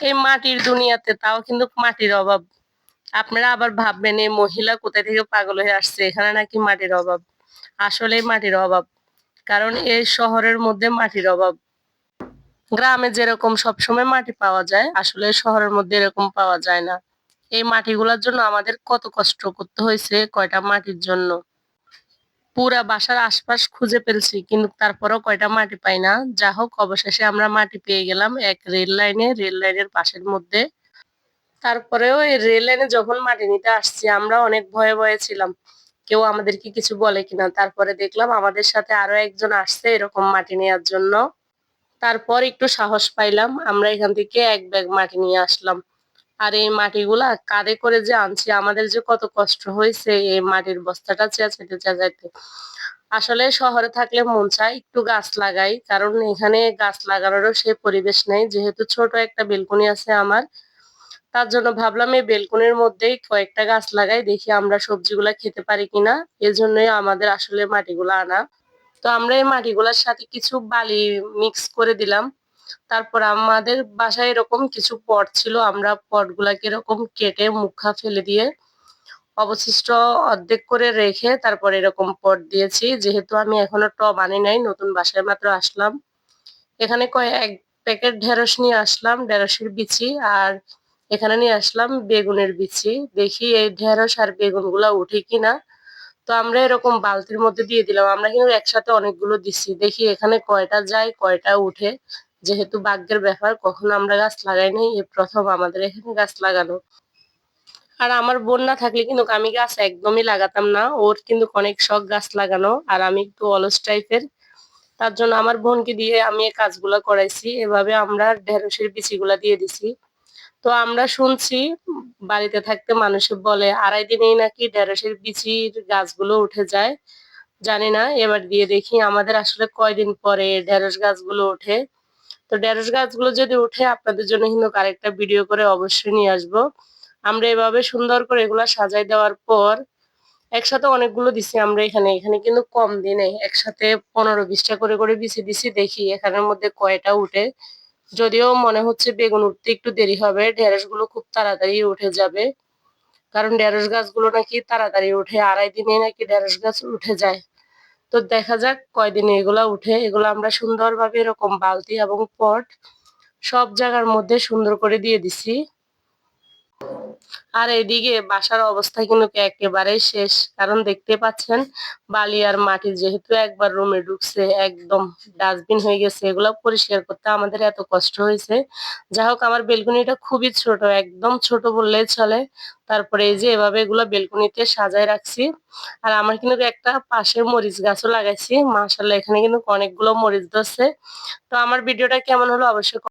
এই মাটির দুনিয়াতে, তাও কিন্তু মাটির অভাব। আপনারা আবার ভাববেন, এই মহিলা কোথায় থেকে পাগল হয়ে আসছে? এখানে নাকি মাটির অভাব। আসলে মাটির অভাব। কারণ এই শহরের মধ্যে মাটির অভাব। গ্রামে যেরকম সবসময় মাটি পাওয়া যায়, আসলে শহরের মধ্যে এরকম পাওয়া যায় না। এই মাটিগুলোর জন্য আমাদের কত কষ্ট করতে হয়েছে কয়টা মাটির জন্য? পুরা বাসার আশপাশ খুঁজে ফেলছি, কিন্তু তারপরেও কয়টা মাটি পাই না। যা হোক, অবশেষে আমরা মাটি পেয়ে গেলাম এক রেল লাইনে, রেল লাইনের পাশের মধ্যে। তারপরেও এই রেল লাইনে যখন মাটি নিতে আসছি, আমরা অনেক ভয়ে ভয়ে ছিলাম। কেউ আমাদেরকে কিছু বলে কিনা? তারপরে দেখলাম আমাদের সাথে আরও একজন আসছে এরকম মাটি নেওয়ার জন্য। তারপর একটু সাহস পাইলাম, আমরা এখান থেকে এক ব্যাগ মাটি নিয়ে আসলাম। আর এই মাটিগুলা কাঁধে করে যে আনছি, আমাদের যে কত কষ্ট হয়েছে এই মাটির বস্তাটা চেঁচাইতে চেঁচাইতে। আসলে শহরে থাকলে মন চায় একটু গাছ লাগাই, কারণ এখানে গাছ লাগানোরও সে পরিবেশ নেই। যেহেতু ছোট একটা বেলকনি আছে আমার, তার জন্য ভাবলাম এই বেলকনির মধ্যেই কয়েকটা গাছ লাগাই, দেখি আমরা সবজিগুলা খেতে পারি কিনা। এজন্যই আমাদের আসলে মাটিগুলো আনা। তো আমরা এই মাটিগুলোর সাথে কিছু বালি মিক্স করে দিলাম। তারপর আমাদের বাসায় এরকম কিছু পট ছিল, আমরা পটগুলাকে এরকম কেটে মুখা ফেলে দিয়ে অবশিষ্ট অর্ধেক করে রেখে তারপর এরকম পট দিয়েছি। যেহেতু আমি এখনও টব আনি নাই, নতুন বাসায় মাত্র আসলাম। এখানে কয়েক এক প্যাকেট ঢেঁড়স নিয়ে আসলাম, ঢেঁড়সের বিচি, আর এখানে নিয়ে আসলাম বেগুনের বিচি। দেখি এই ঢেঁড়স আর বেগুনগুলা উঠে কিনা। তো আমরা এরকম বালতির মধ্যে দিয়ে দিলাম। আমরা কিন্তু একসাথে অনেকগুলো দিচ্ছি দেখি এখানে কয়টা যায়, কয়টা উঠে। যেহেতু ভাগ্যের ব্যাপার, কখনো আমরা গাছ লাগাই নাই এই প্রথম আমাদের এখানে গাছ লাগানো। আর আমার বোন না থাকলে কিন্তু আমি গাছ একদমই লাগাতাম না, ওর কিন্তু অনেক শখ গাছ লাগানো, আর আমি একটু অলস টাইপের। তার জন্য আমার বোনকে দিয়ে আমি এই কাজগুলো করাইছি, এভাবে আমরা ঢেঁড়সের বিচিগুলা দিয়ে দিছি। তো আমরা শুনছি, বাড়িতে থাকতে মানুষে বলে, আড়াই দিনেই নাকি ঢেঁড়সের বিচির গাছগুলো উঠে যায়। জানি না, এবার দিয়ে দেখি আমাদের আসলে কয়দিন পরে ঢেঁড়স গাছগুলো ওঠে। তো ঢেঁড়স গাছগুলো যদি উঠে আপনাদের জন্য কিন্তু আরেকটা ভিডিও করে অবশ্যই নিয়ে আসব। আমরা এভাবে সুন্দর করে এগুলো সাজাই দেওয়ার পর একসাথে অনেকগুলো দিছি আমরা এখানে। এখানে কিন্তু কম দিনে একসাথে পনেরো বিশটা করে করে বিছি দিছি। দেখি এখানের মধ্যে কয়টা উঠে। যদিও মনে হচ্ছে বেগুন উঠতে একটু দেরি হবে। ঢেঁড়সগুলো খুব তাড়াতাড়ি উঠে যাবে। কারণ ঢেঁড়স গাছগুলো নাকি তাড়াতাড়ি উঠে, আড়াই দিনে নাকি ঢেঁড়স গাছ উঠে যায়। তো দেখা যাক কয়দিনে এগুলা উঠে। এগুলো আমরা সুন্দরভাবে এরকম বালতি এবং পট সব জায়গার মধ্যে সুন্দর করে দিয়ে দিছি। আর এদিকে বাসার অবস্থা কিন্তু একেবারেই শেষ। কারণ দেখতে পাচ্ছেন, বালি আর মাটি যেহেতু একবার রুমে ঢুকছে, একদম ডাস্টবিন হয়ে গেছে, এগুলো পরিষ্কার করতে আমাদের এত কষ্ট হয়েছে। যাই হোক, আমার বেলকুনিটা খুবই ছোট, একদম ছোট বললেই চলে। তারপরে এই যে এভাবে এগুলো বেলকুনিতে সাজায় রাখছি। আর আমার কিন্তু একটা পাশে মরিচ গাছও লাগাইছি। মাসাল্লাহ এখানে কিন্তু অনেকগুলো মরিচ ধরছে। তো আমার ভিডিওটা কেমন হলো অবশ্যই